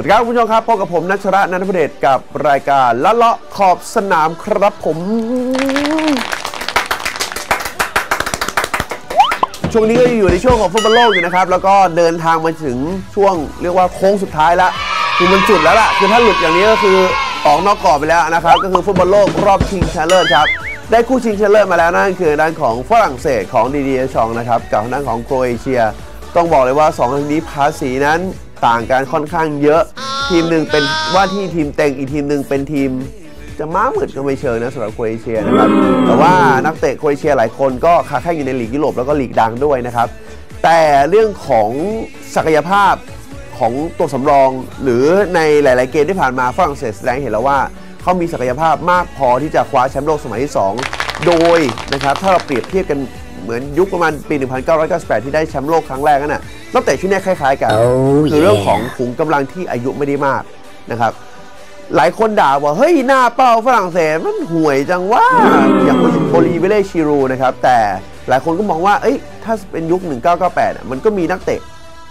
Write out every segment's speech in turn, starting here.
วัสดีครับคุณผู้ชมครับพบกับผมนัชระนันทพเดชกับรายการละเลาะขอบสนามครับผม ช่วงนี้ก็อยู่ในช่วงของฟุตบอลโลกอยู่นะครับ แล้วก็เดินทางมาถึงช่วงเรียกว่าโค้งสุดท้ายล้วคือมันจุดแล้วล่ะ คือถ้าหลุดอย่างนี้ก็คือออกนอกกรอบไปแล้วนะครับ ก็คือฟุตบอลโลกรอบชิงชนะเลิศครับ ได้คู่ชิงชนะเลิศมาแล้วนั่นคือด้านของฝรั่งเศสของดีดีชองนะครับกับด้านของโครเอเชีย ต้องบอกเลยว่า2ทีมนี้ภาษีนั้น ต่างกันค่อนข้างเยอะ ทีมหนึ่งเป็นว่าที่ทีมเต็งอีกทีมหนึ่งเป็นทีม จะม้าหมืดก็ไม่เชิงนะสำหรับโครเอเชียนะครับแต่ว่านักเตะโครเอเชียหลายคนก็ค้าแข่งอยู่ในลีกยุโรปแล้วก็ลีกดังด้วยนะครับ แต่เรื่องของศักยภาพของตัวสำรอง หรือในหลาย ๆ เกมที่ผ่านมาฝรั่งเศสแสดงเห็นแล้วว่าเขามีศักยภาพมากพอที่จะคว้าแชมป์โลกสมัยที่ 2 โดยนะครับถ้าเราเปรียบเทียบกันเหมือนยุคประมาณปี 1998 ที่ได้แชมป์โลกครั้งแรกนั่นน่ะ นักเตะชุดเนี้ยคล้าย ๆ กัน Oh คือเรื่อง yeah ของขุมกำลังที่อายุไม่ได้มากนะครับหลายคนด่าว่า เฮ้ย หน้าเป้าฝรั่งเศสมันห่วยจังว่า อย่างโอลีเวเล่ชิรูนะครับ แต่หลายคนก็มองว่า เอ้ย ถ้าเป็นยุค 1998อะมันก็มีนักเตะ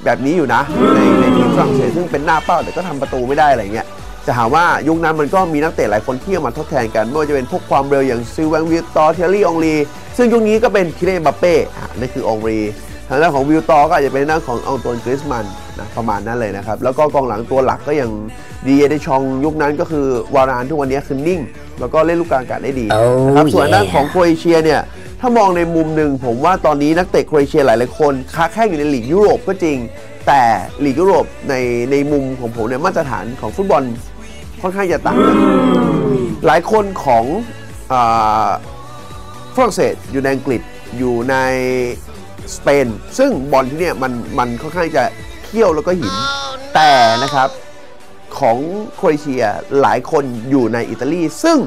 แบบนี้อยู่นะ ในในทีมฝรั่งเศสซึ่งเป็นหน้าเป้า แต่ก็ทำประตูไม่ได้อะไรเงี้ยจะหาว่ายุคนั้นมันก็มีนักเตะหลายคนที่เอามาทดแทนกัน ไม่ว่าจะเป็นพวกความเร็วอย่างซิลแวงวิลตอร์เทลลี่องลีซึ่งยุคนี้ก็เป็นคิเลนบัปเป้อะนั่นคือองรี ทางด้านของวิวตอร์ก็อาจจะเป็นด้านขององตวนกริสมันนะประมาณนั้นเลยนะครับ แล้วก็กองหลังตัวหลักก็อย่างดีเอเดชองยุคนั้นก็คือวารานทุกวันนี้คือนิ่ง แล้วก็เล่นลูกกลางอากาศได้ดี Oh นะครับส่วนด้าน yeah ของโครเอเชียเนี่ยถ้ามองในมุมหนึ่งผมว่าตอนนี้นักเตะโครเอเชียหลายๆคนค้าแข่งอยู่ในลีกยุโรปก็จริง แต่ลีกยุโรปในในมุมของผมเนี่ยมาตรฐานของฟุตบอลค่อนข้างจะต่างกันหลายคนของอ่าฝรั่งเศสอยู่ในอังกฤษอยู่ใน สเปน ซึ่งบอลที่เนี่ยมันมันค่อนข้างจะเขี้ยวแล้วก็หิน แต่นะครับของโครเอเชียหลายคนอยู่ในอิตาลี ซึ่ง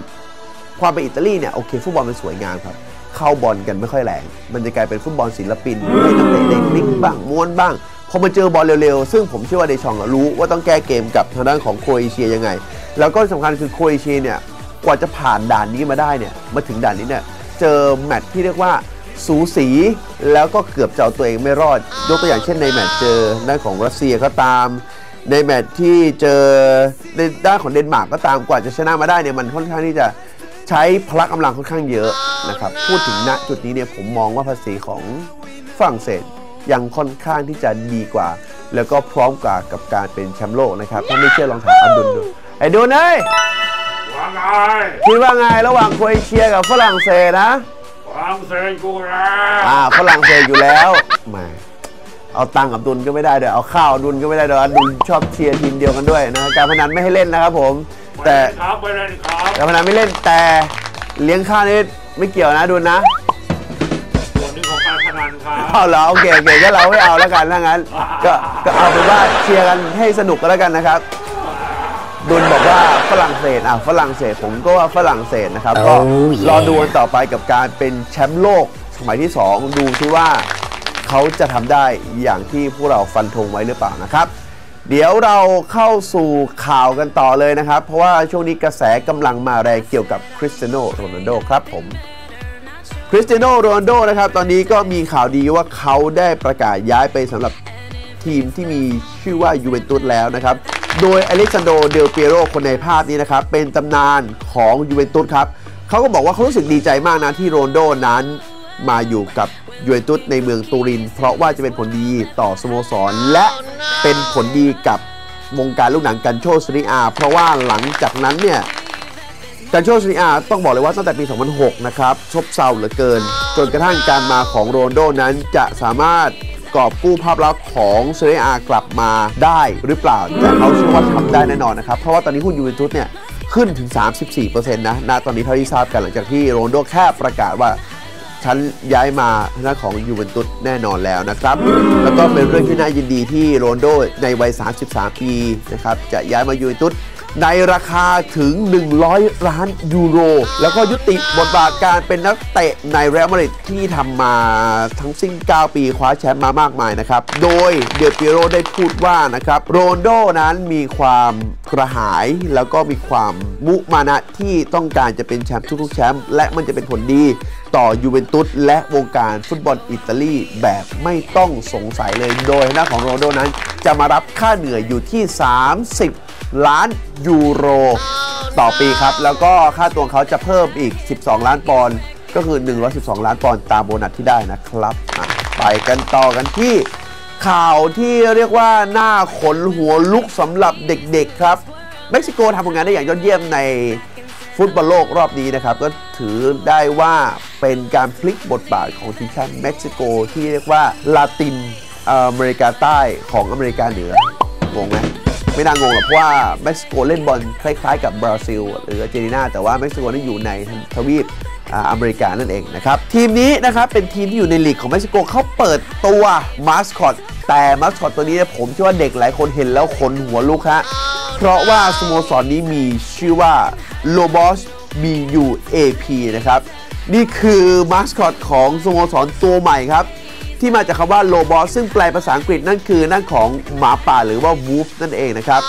ความเป็นอิตาลีเนี่ยโอเคฟุตบอลมันสวยงามครับ เข้าบอลกันไม่ค่อยแรง มันจะกลายเป็นฟุตบอลศิลปินให้นักเตะได้พลิกบ้างม้วนบ้างพอมาเจอบอลเร็วๆ ซึ่งผมเชื่อว่าเดชองอะรู้ว่าต้องแก้เกมกับทางด้านของโครเอเชียยังไง แล้วก็สำคัญคือโครเอเชียเนี่ยกว่าจะผ่านด่านนี้มาได้เนี่ยมาถึงด่านนี้เนี่ยเจอแมตช์ที่เรียกว่า สูสีแล้วก็เกือบจะเอาตัวเองไม่รอด ยกตัวอย่างเช่นในแมตช์เจอด้านของรัสเซียก็ตาม ในแมตช์ที่เจอในด้านของเดนมาร์กก็ตามกว่าจะชนะมาได้เนี่ยมันค่อนข้างที่จะใช้พละกำลังค่อนข้างเยอะนะครับพูดถึงณจุดนี้เนี่ยผมมองว่าภาษีของฝรั่งเศสยังค่อนข้างที่จะดีกว่า แล้วก็พร้อมกว่ากับการเป็นแชมป์โลกนะครับถ้าไม่เชื่อลองถามอับดุลดูไอ้ดูนเอ้ยว่าไงคิดว่าไงระหว่างโครเอเชียกับฝรั่งเศสนะ ฝรั่งเศสกูแล้วอ่าฝรั่งเศสอยู่แล้วแหมเอาตังค์กับดุลก็ไม่ได้เดี๋ยวเอาข้าวดุลก็ไม่ได้เดี๋ยวดุลชอบเชียร์ทีมเดียวกันด้วยนะการพนันไม่ให้เล่นนะครับผม แต่ไม่เล่นครับไม่เล่นครับการพนันไม่เล่นแต่เลี้ยงข้าวนี่ไม่เกี่ยวนะดุลนะส่วนหนึ่งของการพนันครับเอาเหรอโอเคโอเคก็เราไม่เอาแล้วกันถ้างั้นก็ก็เอาเป็นว่าเชียร์กันให้สนุกกันแล้วกันนะครับ ดุลบอกว่าฝรั่งเศสอะฝรั่งเศสผมก็ว่าฝรั่งเศสนะครับ ก็ Oh yeah รอดูกันต่อไปกับการเป็นแชมป์โลกสมัยที่ 2 ดูที่ว่าเขาจะทำได้อย่างที่พวกเราฟันธงไว้หรือเปล่านะครับ เดี๋ยวเราเข้าสู่ข่าวกันต่อเลยนะครับ เพราะว่าช่วงนี้กระแสกำลังมาแรงเกี่ยวกับคริสเตียโนโรนัลโดครับผม คริสเตียโนโรนัลโดนะครับ ตอนนี้ก็มีข่าวดีว่าเขาได้ประกาศย้ายไปสำหรับทีมที่มีชื่อว่ายูเวนตุสแล้วนะครับ โดยอเล็กซานโดเดลเปียโรคนในภาพนี้นะครับ เป็นตำนานของยูเวนตุสครับเขาก็บอกว่าเขารู้สึกดีใจมากนะที่โรนโดนั้นมาอยู่กับยูเวนตุสในเมืองตูริน เพราะว่าจะเป็นผลดีต่อสโมสร และเป็นผลดีกับวงการลูกหนังกันโชซิริอา เพราะว่าหลังจากนั้นเนี่ยการโชซีรีอาต้องบอกเลยว่าตั้งแต่ปี 2006 นะครับซบเซาเหลือเกิน จนกระทั่งการมาของโรนโดนั้นจะสามารถ กอบกู้ภาพลักษณ์ของเซีรีอากลับมาได้หรือเปล่า แต่เขาเชื่อว่าทำได้แน่นอนนะครับ เพราะว่าตอนนี้หุ้นยูเวนตุสเนี่ยขึ้นถึง 34%นะณตอนนี้เท่าที่ทราบกันหลังจากที่โรนโดแค่ประกาศว่าฉันย้ายมาทางด้าของยูเวนตุสแน่นอนแล้วนะครับ แล้วก็เป็นเรื่องที่น่ายินดีที่โรนโดในวัย 33 ปีนะครับจะย้ายมายูเวนตุส ในราคาถึง 100 ล้านยูโร แล้วก็ยุติบทบาทการเป็นนักเตะในเรอัลมาดริดที่ทำมาทั้งสิ้น 9 ปีคว้าแชมป์มามากมายนะครับ โดยเดลปิโรได้พูดว่านะครับโรนโดนั้นมีความกระหายแล้วก็มีความมุมานะที่ต้องการจะเป็นแชมป์ทุกๆแชมป์และมันจะเป็นผลดีต่อยูเวนตุสและวงการฟุตบอลอิตาลีแบบไม่ต้องสงสัยเลย โดยหน้าของโรนโดนั้นจะมารับค่าเหนื่อยอยู่ที่ 30 ล้านยูโร ต่อปีครับ แล้วก็ค่าตัวเขาจะเพิ่มอีก 12 ล้านปอนด์ก็คือ 112 ล้านปอนด์ตามโบนัสที่ได้นะครับไปกันต่อกันที่ข่าวที่เรียกว่าหน้าขนหัวลุกสำหรับเด็กๆครับ เม็กซิโกทำผลงานได้อย่างยอดเยี่ยมในฟุตบอลโลกรอบนี้นะครับ ก็ถือได้ว่าเป็นการพลิกบทบาทของทีมชาติเม็กซิโกที่เรียกว่าลาตินอเมริกาใต้ของอเมริกาเหนืองงไหม ไม่น่างงหรอกเพราะว่าเม็กซิโกเล่นบอลคล้ายๆกับบราซิล หรืออาร์เจนตินาแต่ว่าเม็กซิโกนั้นอยู่ในทวีปอเมริกานั่นเองนะครับ ทีมนี้นะครับเป็นทีมที่อยู่ในลีกของเม็กซิโกเขาเปิดตัวมาสคอตแต่มาสคอตตัวนี้ผมเชื่อว่าเด็กหลายคนเห็นแล้วขนหัวลุกฮะเพราะว่าสโมสรนี้มีชื่อว่าโลบอส BUAP นะครับ นี่คือมาสคอตของสโมสรตัวใหม่ครับ ที่มาจากคำว่าโลบอสซึ่งแปลภาษาอังกฤษนั่นคือนั่นของหมาป่าหรือว่าวูฟนั่นเองนะครับ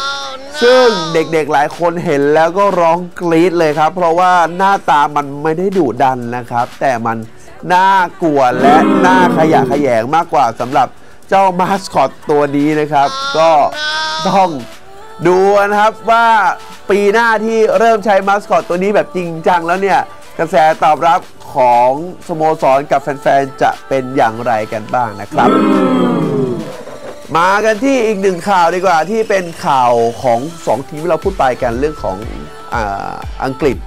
ซึ่งเด็กๆหลายคนเห็นแล้วก็ร้องกรี๊ดเลยครับ เพราะว่าหน้าตามันไม่ได้ดุดันนะครับ แต่มันน่ากลัวและน่าขยะแขยงมากกว่าสำหรับเจ้ามาสคอตตัวนี้นะครับ ก็ต้องดูนะครับว่าปีหน้าที่เริ่มใช้มาสคอตตัวนี้แบบจริงจังแล้วเนี่ยกระแสตอบรับ ของสโมสรกับแฟนๆ จะเป็นอย่างไรกันบ้างนะครับ มากันที่อีกหนึ่งข่าวดีกว่าที่เป็นข่าวของ2ทีมที่เราพูดไปกันเรื่องของอาอังกฤษ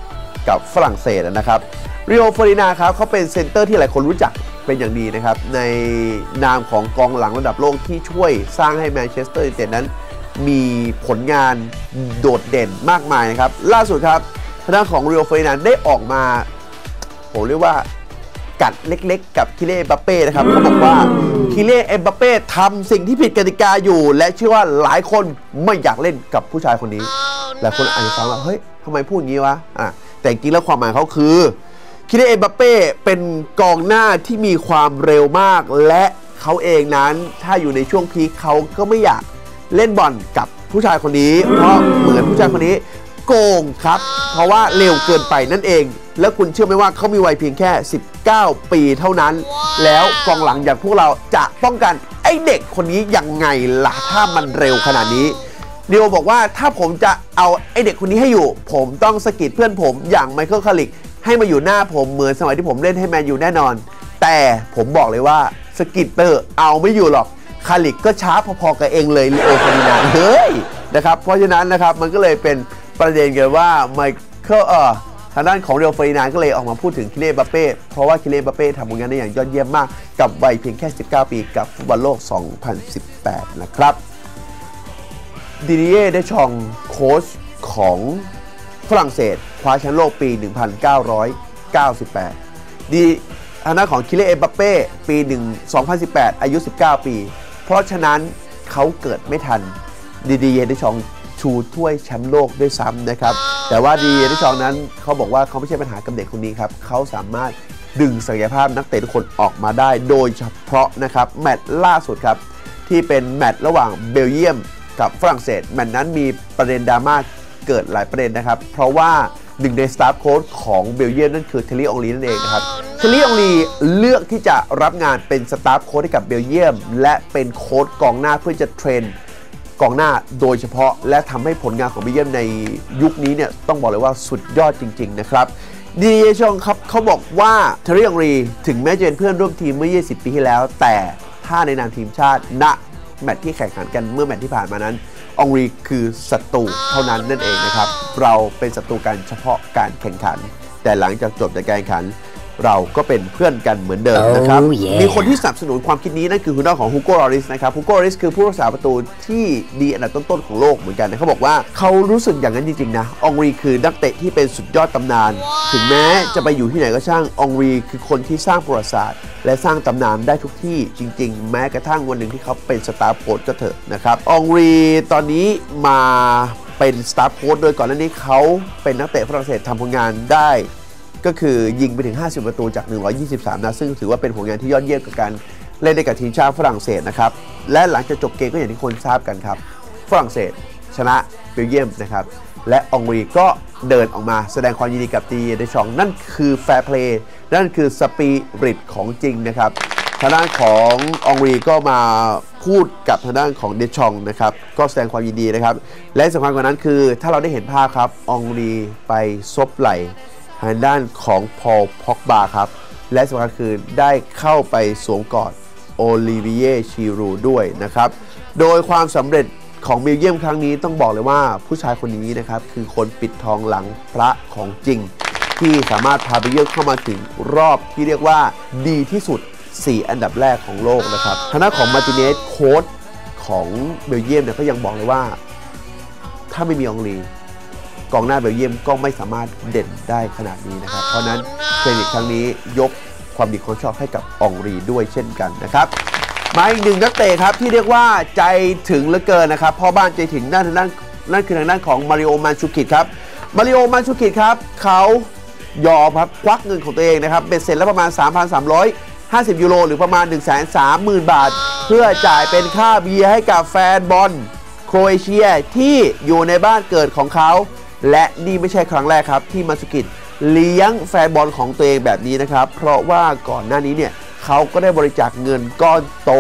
กับฝรั่งเศสนะครับเริโอฟอรินาครับเขาเป็นเซนเตอร์ที่หลายคนรู้จักเป็นอย่างดีนะครับ ในนามของกองหลังระดับโลกที่ช่วยสร้างให้แมนเชสเตอร์ยูไนเต็ดนั้นมีผลงานโดดเด่นมากมายนะครับ ล่าสุดครับทางด้านของเรียวเฟรนันได้ออกมา ผมเรียกว่ากัดเล็กๆ กับคิเล่เอ็มบัปเป้นะครับเขาบอกว่าคิเล่เอ็มบัปเป้ทำสิ่งที่ผิดกติกาอยู่ และเชื่อว่าหลายคนไม่อยากเล่นกับผู้ชายคนนี้หลายคนอาจจะฟังแล้วเฮ้ยทำไมพูดอย่างนี้วะอะแต่จริงๆแล้วความหมายเขาคือคิเล่เอ็มบัปเป้เป็นกองหน้าที่มีความเร็วมากและเขาเองนั้นถ้าอยู่ในช่วงพีคเขาก็ไม่อยากเล่นบอลกับผู้ชายคนนี้ เพราะเหมือนผู้ชายคนนี้โกงครับ เพราะว่าเร็วเกินไปนั่นเอง แล้วคุณเชื่อไหมว่าเขามีวัยเพียงแค่ 19 ปีเท่านั้น แล้วกองหลังอย่างพวกเราจะป้องกันไอ้เด็กคนนี้ยังไงล่ะถ้ามันเร็วขนาดนี้เดียวบอกว่าถ้าผมจะเอาไอ้เด็กคนนี้ให้อยู่ ผมต้องสะกิดเพื่อนผมอย่างไมเคิลคาริกให้มาอยู่หน้าผมเหมือนสมัยที่ผมเล่นให้แมนอยู่แน่นอน แต่ผมบอกเลยว่าสกิตเตอร์เอาไม่อยู่หรอกคาลิกก็ช้าพอๆกับเองเลยลิโอฟารินานเฮ้ยนะครับเพราะฉะนั้นนะครับมันก็เลยเป็นประเด็นกันว่าไมเคิลเออ ทางด้านของเรียวฟรนานก็เลยออกมาพูดถึงคิเลบัปเป้เพราะว่าคิเลบัปเป้ทำผลงานได้อย่างยอดเยี่ยมมากกับวัยเพียงแค่ 19 ปีกับฟุตบอลโลก 2018 นะครับดิเดียเดชองโค้ชของฝรั่งเศสคว้าแชมป์โลกปี 1998 ดีทางด้านของคิเลเอบัปเป้ปี1 2018 อายุ 19 ปี เพราะฉะนั้นเขาเกิดไม่ทันดีดีเยนดิชองชูถ้วยแชมป์โลกด้วยซ้ำนะครับ แต่ว่าดีเยนดิชองนั้นเขาบอกว่าเขาไม่ใช่ปัญหากับเด็กคนนี้ครับเขาสามารถดึงศักยภาพนักเตะทุกคนออกมาได้ โดยเฉพาะนะครับแมตช์ล่าสุดครับที่เป็นแมตช์ระหว่างเบลเยียมกับฝรั่งเศสแมตช์นั้นมีประเด็นดราม่าเกิดหลายประเด็นนะครับ เพราะว่าหนึ่งในสตาฟโค้ชของเบลเยียมนั่นคือเทลลี่องลีนั่นเองนะครับเทลลี่องลีเลือกที่จะรับงานเป็นสตาฟโค้ชให้กับเบลเยียม และเป็นโค้ชกองหน้าเพื่อจะเทรน กองหน้าโดยเฉพาะ และทำให้ผลงานของเบลเยียมในยุคนี้เนี่ยต้องบอกเลยว่าสุดยอดจริง ๆ นะครับดีเอชองครับเขาบอกว่าเทอรี่องรีถึงแม้จะเป็นเพื่อนร่วมทีมเมื่อ 20 ปีที่แล้ว แต่ถ้าในนามทีมชาติณแมตช์ที่แข่งขันกันเมื่อแมตช์ที่ผ่านมานั้นองรีคือศัตรูเท่านั้นนั่นเองนะครับ เราเป็นศัตรูกันเฉพาะการแข่งขัน แต่หลังจากจบจากการแข่งขัน เราก็เป็นเพื่อนกันเหมือนเดิมนะครับ Oh yeah มีคนที่สนับสนุนความคิดนี้นั่นคือคุณด้านของฮูโกลอริสนะครับฮูโกลอริสคือผู้รักษาประตูที่ดีอันดับต้นๆของโลกเหมือนกันนะเขาบอกว่าเขารู้สึกอย่างนั้นจริงๆนะองรีคือนักเตะที่เป็นสุดยอดตำนาน ถึงแม้จะไปอยู่ที่ไหนก็ช่างองรีคือคนที่สร้างประวัติศาสตร์ และสร้างตำนานได้ทุกที่จริง ๆ แม้กระทั่งวันหนึ่งที่เขาเป็นสตาร์โค้ชก็เถอะนะครับองรีตอนนี้มาเป็นสตาร์โค้ชโดยก่อนหน้านี้เขาเป็นนักเตะฝรั่งเศสทำผลงานได้ ก็คือยิงไปถึง 50 ประตูจาก 123 นัดซึ่งถือว่าเป็นผลงานที่ยอดเยี่ยมกับการเล่นในกับทีมชาติฝรั่งเศสนะครับ และหลังจากจบเกมก็อย่างที่คนทราบกันครับ ฝรั่งเศสชนะเบลเยียมนะครับ และองรีก็เดินออกมาแสดงความยินดีกับตีเดชอง นั่นคือแฟร์เพลย์นั่นคือสปีริตของจริงนะครับทางด้านขององรีก็มาพูดกับทางด้านของเดชองนะครับ ก็แสดงความยินดีนะครับ และสำคัญกว่านั้นคือถ้าเราได้เห็นภาพครับองรีไปซบไหล ทางด้านของพอลพ็อกบาครับ และสำคัญคือได้เข้าไปสวมกอดโอลิเวียชีรูด้วยนะครับ โดยความสำเร็จของเบลเยียมครั้งนี้ต้องบอกเลยว่าผู้ชายคนนี้นะครับ คือคนปิดทองหลังพระของจริง ที่สามารถพาเบลเยียมเข้ามาถึงรอบที่เรียกว่าดีที่สุด 4 อันดับแรกของโลกนะครับทางด้านของมาติเนสโค้ชของเบลเยียมเนี่ยก็ยังบอกเลยว่า ถ้าไม่มีองลี กองหน้าเบลเยียมก็ไม่สามารถเด่นได้ขนาดนี้นะครับ เพราะฉะนั้นเครดิตครั้งนี้ยกความดีความชอบให้กับอองรีด้วยเช่นกันนะครับมาอีกหนึ่งนักเตะครับที่เรียกว่าใจถึงเหลือเกินนะครับพ่อบ้านใจถึงด้านทางด้านนั่นคือทางด้านของมาริโอมันชูกิตครับมาริโอมันชูกิตครับเขายอมครับควักเงินของตัวเองนะครับเป็นเสร็จแล้วประมาณ 3,350 ยูโร หรือประมาณ 1 3 0 0 0 0 บาท เพื่อจ่ายเป็นค่าเบียร์ให้กับแฟนบอลโครเอเชียที่อยู่ในบ้านเกิดของเขา และนี่ไม่ใช่ครั้งแรกครับ ที่มาสุกิตเลี้ยงแฟนบอลของตัวเองแบบนี้นะครับ เพราะว่าก่อนหน้านี้เนี่ยเขาก็ได้บริจาคเงินก้อนโต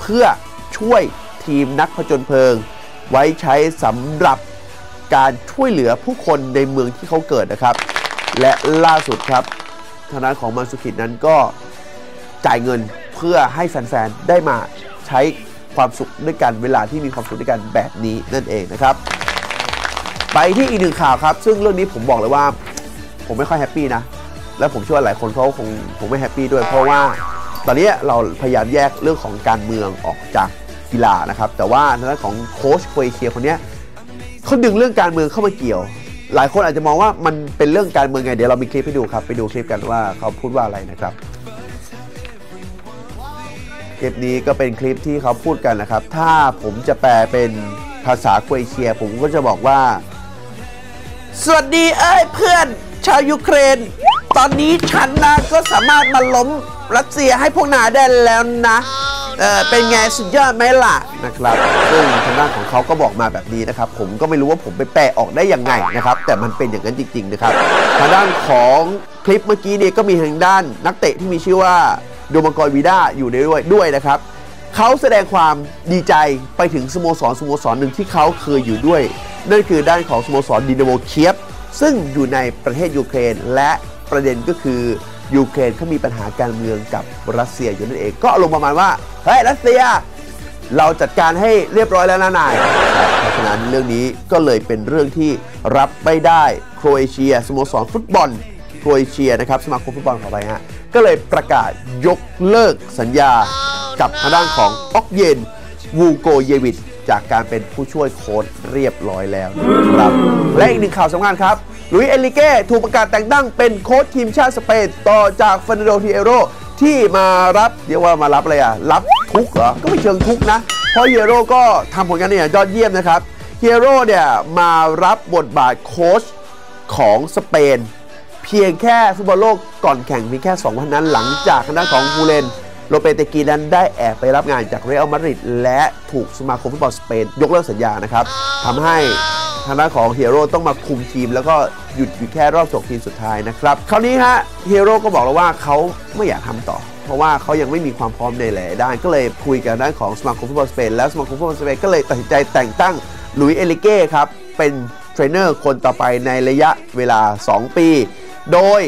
เพื่อช่วยทีมนักผจญเพลิง ไว้ใช้สำหรับการช่วยเหลือผู้คนในเมืองที่เขาเกิดนะครับ และล่าสุดครับทางด้านของมาสุกิตนั้นก็จ่ายเงินเพื่อให้แฟนๆได้มาใช้ความสุขด้วยกันเวลาที่มีความสุขด้วยกันแบบนี้นั่นเองนะครับ ไปที่อีกหนึ่งข่าวครับ ซึ่งเรื่องนี้ผมบอกเลยว่า ผมไม่ค่อยแฮปปี้นะ และผมเชื่อว่าหลายคนเขาคงคงไม่แฮปปี้ด้วย เพราะว่าตอนนี้เราพยายามแยกเรื่องของการเมืองออกจากกีฬานะครับ แต่ว่าทางด้านของโค้ชโครเอเชียคนนี้เขาดึงเรื่องการเมืองเข้ามาเกี่ยว หลายคนอาจจะมองว่ามันเป็นเรื่องการเมืองไงเดี๋ยวเรามีคลิปให้ดูครับ ไปดูคลิปกันว่าเขาพูดว่าอะไรนะครับคลิปนี้ก็เป็นคลิปที่เขาพูดกันนะครับ ถ้าผมจะแปลเป็นภาษาโครเอเชีย ผมก็จะบอกว่า สวัสดีเอ้ยเพื่อนชาวยูเครน ตอนนี้ฉันนะก็สามารถมาล้มรัสเซียให้พวกนายได้แล้วนะเออเป็นไงสุดยอดไหมล่ะนะครับซึ่งทางด้านของเขาก็บอกมาแบบนี้นะครับ ผมก็ไม่รู้ว่าผมไปแปลออกได้ยังไงนะครับ แต่มันเป็นอย่างนั้นจริง ๆ นะครับ ทางด้านของคลิปเมื่อกี้เนี่ยก็มีทางด้านนักเตะที่มีชื่อว่าโดมังกรวีด้าอยู่ในด้วยด้วยนะครับเขาแสดงความดีใจไปถึงสโมสรสโมสรหนึ่งที่เขาเคยอยู่ด้วย นั่นคือด้านของสโมสรดินาโมเคียฟซึ่งอยู่ในประเทศยูเครน และประเด็นก็คือยูเครนเขามีปัญหาการเมืองกับรัสเซียอยู่นั่นเอง ก็อารมณ์ประมาณว่า เฮ้ย รัสเซีย เราจัดการให้เรียบร้อยแล้วนะนายเพราะฉะนั้นเรื่องนี้ก็เลยเป็นเรื่องที่รับไม่ได้โครเอเชียสโมสรฟุตบอลโครเอเชียนะครับสมาคมฟุตบอลขอไปฮะก็เลยประกาศยกเลิกสัญญากับทางด้านของออกเยนวูโกเยวิช จากการเป็นผู้ช่วยโค้ชเรียบร้อยแล้วนะครับ และอีกหนึ่งข่าวสำคัญครับลุยเอลิเก้ถูกประกาศแต่งตั้งเป็นโค้ชทีมชาติสเปนต่อจากฟ e นโดทีเอโรที่มารับเรียกว่ามารับอะไรอะรับทุกเหรอ ก็ไม่เชิงทุกนะ เพราะเฮโร่ก็ทำผลงานเนี่ยยอดเยี่ยมนะครับเฮโร่เนี่ยมารับบทบาทโค้ชของสเปน เพียงแค่ฟุตบอลโลกก่อนแข่งเพียงแค่ 2 วันนั้นหลังจากทางของกูเลน โลเปเตกีนั้นได้แอบไปรับงานจากเรอัลมาดริดและถูกสมาคมฟุตบอลสเปน ยกเลิกสัญญานะครับทำให้ทางด้านของเฮโร่ต้องมาคุมทีม แล้วก็หยุดอยู่แค่รอบจบทีมสุดท้ายนะครับ คราวนี้ฮะเฮโร่ก็บอกแล้วว่าเขาไม่อยากทำต่อ เพราะว่าเขายังไม่มีความพร้อมในหลายๆด้าน ก็เลยคุยกับด้านของสมาคมฟุตบอลสเปนแล้วสมาคมฟุตบอลสเปนก็เลยตัดสินใจแต่งตั้งหลุยส์เอลิเก้ครับเป็นเทรนเนอร์คนต่อไปในระยะเวลา 2 ปี โดย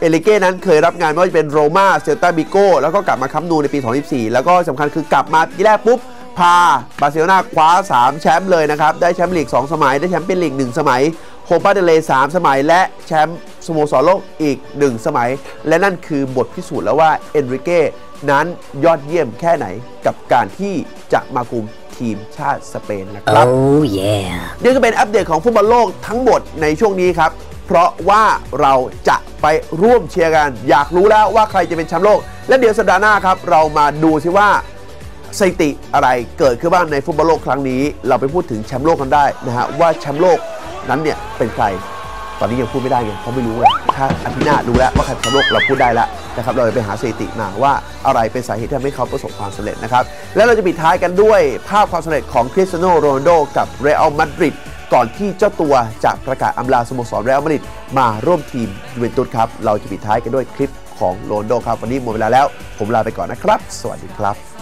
เอลิเก้นั้นเคยรับงานไม่ว่าจะเป็นโรม่าเซลตาบิโก้แล้วก็กลับมาคัมนูในปี 2024แล้วก็สำคัญคือกลับมาปีแรกปุ๊บพาบาร์เซโลนาคว้า 3 แชมป์เลยนะครับ ได้แชมป์ลีก 2 สมัย ได้แชมป์เปี้ยนลีก 1 สมัยโคปาเดเล3สมัย และแชมป์สโมสรโลกอีก 1 สมัย และนั่นคือบทพิสูจน์แล้วว่าเอนริเก้นั้นยอดเยี่ยมแค่ไหนกับการที่จะมาคุมทีมชาติสเปนนะครับ Oh yeah. นี่ก็เป็นอัปเดตของฟุตบอลโลกทั้งหมดในช่วงนี้ครับ เพราะว่าเราจะไปร่วมเชียร์กัน อยากรู้แล้วว่าใครจะเป็นแชมป์โลก และเดี๋ยวสัปดาห์หน้าครับ เรามาดูซิว่าสถิติอะไรเกิดขึ้นบ้างในฟุตบอลโลกครั้งนี้ เราไปพูดถึงแชมป์โลกกันได้นะฮะว่าแชมป์โลกนั้นเนี่ยเป็นใคร ตอนนี้ยังพูดไม่ได้ไงเพราะไม่รู้ไงถ้าอาทิตย์หน้ารู้แล้วว่าใครแชมป์โลกเราพูดได้แล้วนะครับเราจะไปหาสถิติมาว่าอะไรเป็นสาเหตุที่ทำให้เขาประสบความสำเร็จนะครับแล้วเราจะปิดท้ายกันด้วยภาพความสำเร็จของคริสเตียโนโรนัลโดกับเรอัลมาดริด ก่อนที่เจ้าตัวจะประกาศอำลาสโมสรเรอัลมาดริดมาร่วมทีมยูเวนตุสครับเราจะปิดท้ายกันด้วยคลิปของโรนโดครับวันนี้หมดเวลาแล้ว ผมลาไปก่อนนะครับ สวัสดีครับ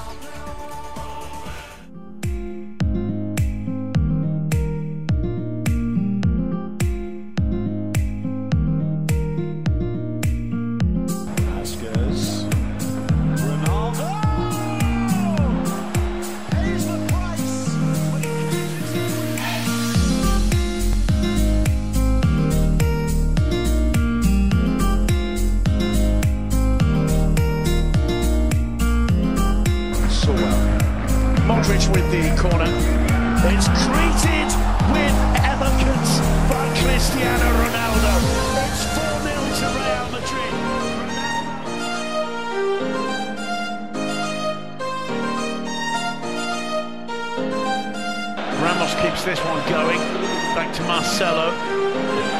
Marcelo.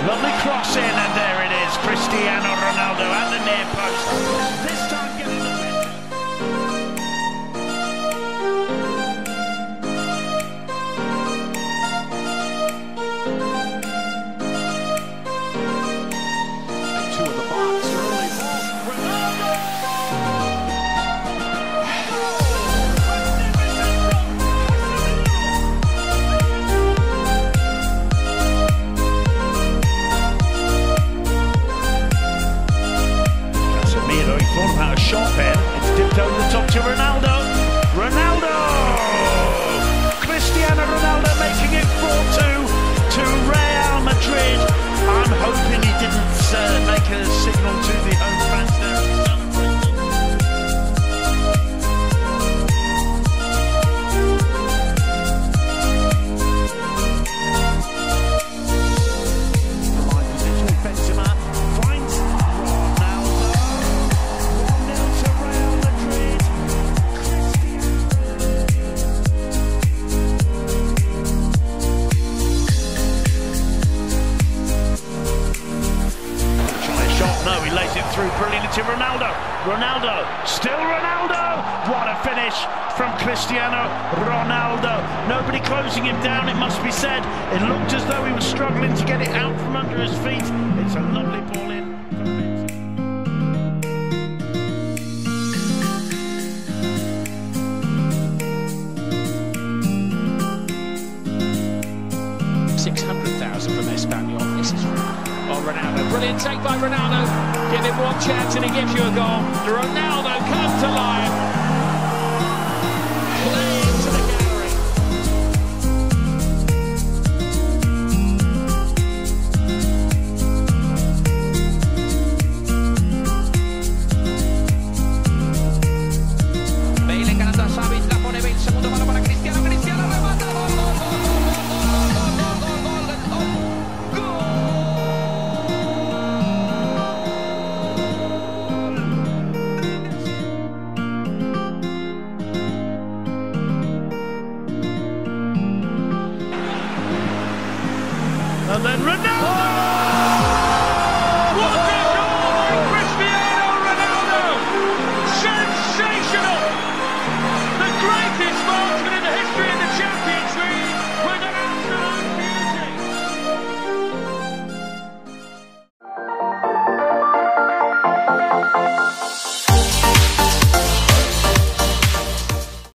Lovely cross in, and there it is. Cristiano Ronaldo at the near post. This time He about a shot there. It's dipped over the top to Ronaldo. Ronaldo! Cristiano Ronaldo making it 4-2 to Real Madrid. I'm hoping he didn't uh, make a signal to the home Ronaldo, brilliant take by Ronaldo. Give him one chance and he gives you a goal. Ronaldo comes to life.